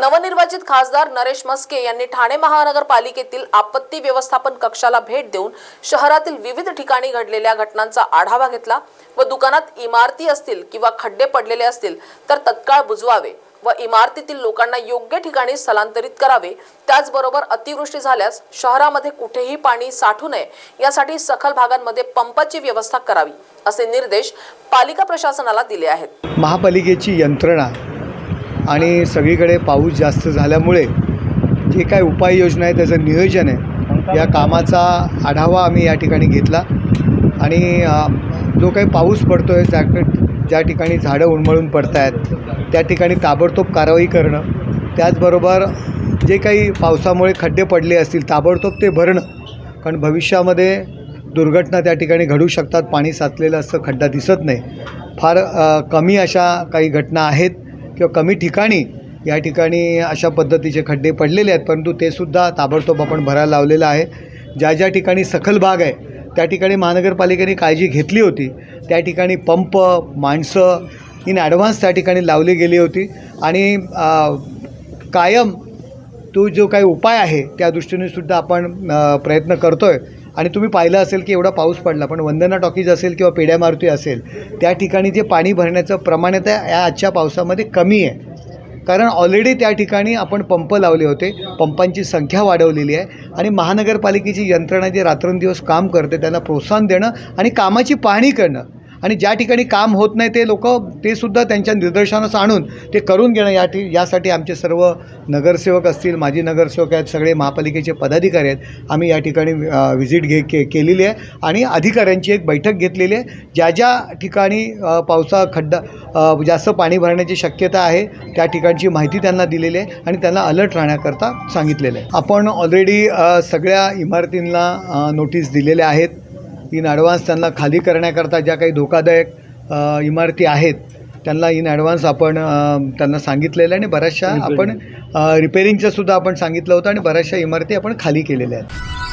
नवनिर्वाचित खासदार नरेश मस्के यांनी ठाणे महानगरपालिकेतील आपत्ती व्यवस्थापन कक्षाला भेट देऊन शहरातील विविध ठिकाणी घडलेल्या घटनांचा आढावा घेतला व दुकानात इमारती असतील किंवा खड्डे पडलेले असतील तर तत्काळ बुजवावे व इमारतीतील लोकांना योग्य ठिकाणी स्थलांतरित करावे. त्याचबरोबर अतिवृष्टी झाल्यास शहरामध्ये कुठेही पाणी साठू नये यासाठी सखल भागांमध्ये पंपाची व्यवस्था करावी असे निर्देश पालिका प्रशासनाला दिले आहेत. महापालिकेची यंत्रणा आणि सगळीकडे पाऊस जास्त झाल्यामुळे जे काय उपाययोजना आहे त्याचं नियोजन आहे या कामाचा आढावा आम्ही या ठिकाणी घेतला. आणि जो काही पाऊस पडतो आहे त्या ज्या ठिकाणी झाडं उन्मळून पडत आहेत त्या ठिकाणी ताबडतोब कारवाई करणं त्याचबरोबर जे काही पावसामुळे खड्डे पडले असतील ताबडतोब ते भरणं कारण भविष्यामध्ये दुर्घटना त्या ठिकाणी घडू शकतात पाणी साचलेलं असं खड्डा दिसत नाही. फार कमी अशा काही घटना आहेत. किंवा कमी ठिकाणी या ठिकाणी अशा पद्धतीचे खड्डे पडलेले आहेत परंतु ते सुद्धा ताबडतोब आपण भरायला लावलेलं आहे. ज्या ज्या ठिकाणी सखल भाग आहे त्या ठिकाणी महानगरपालिकेने काळजी घेतली होती. त्या ठिकाणी पंप माणसं इन ॲडव्हान्स त्या ठिकाणी लावली गेली होती. आणि कायम तो जो काही उपाय आहे त्या दृष्टीने सुद्धा आपण प्रयत्न करतो आहे आणि तुम्ही पाहिलं असेल की एवढा पाऊस पडला पण वंदना टॉकीज असेल किंवा पेड्या मारुती असेल त्या ठिकाणी जे पाणी भरण्याचं प्रमाण आहे या आजच्या पावसामध्ये कमी आहे. कारण ऑलरेडी त्या ठिकाणी आपण पंप लावले होते पंपांची संख्या वाढवलेली आहे आणि महानगरपालिकेची यंत्रणा जे रात्रंदिवस काम करते त्यांना प्रोत्साहन देणं आणि कामाची पाहणी करणं आणि ज्या ठिकाणी काम होत नाही ते लोक ते सुद्धा त्यांच्या निदर्शनास आणून ते करून घेणं या ठी यासाठी आमचे सर्व नगरसेवक असतील माजी नगरसेवक आहेत सगळे महापालिकेचे पदाधिकारी आहेत आम्ही या ठिकाणी व्हिजिट घे के केलेली आहे. आणि अधिकाऱ्यांची एक बैठक घेतलेली आहे. ज्या ज्या ठिकाणी पावसा खड्डा जास्त पाणी भरण्याची शक्यता आहे त्या ठिकाणची माहिती त्यांना दिलेली आहे आणि त्यांना अलर्ट राहण्याकरता सांगितलेलं आहे. आपण ऑलरेडी सगळ्या इमारतींना नोटीस दिलेल्या आहेत. इन ॲडव्हान्स त्यांना खाली करण्याकरता ज्या काही धोकादायक इमारती आहेत त्यांना इन ॲडव्हान्स आपण त्यांना सांगितलेलं आहे आणि बऱ्याचशा आपण रिपेरिंगचं सुद्धा आपण सांगितलं होतं आणि बऱ्याचशा इमारती आपण खाली केलेल्या आहेत.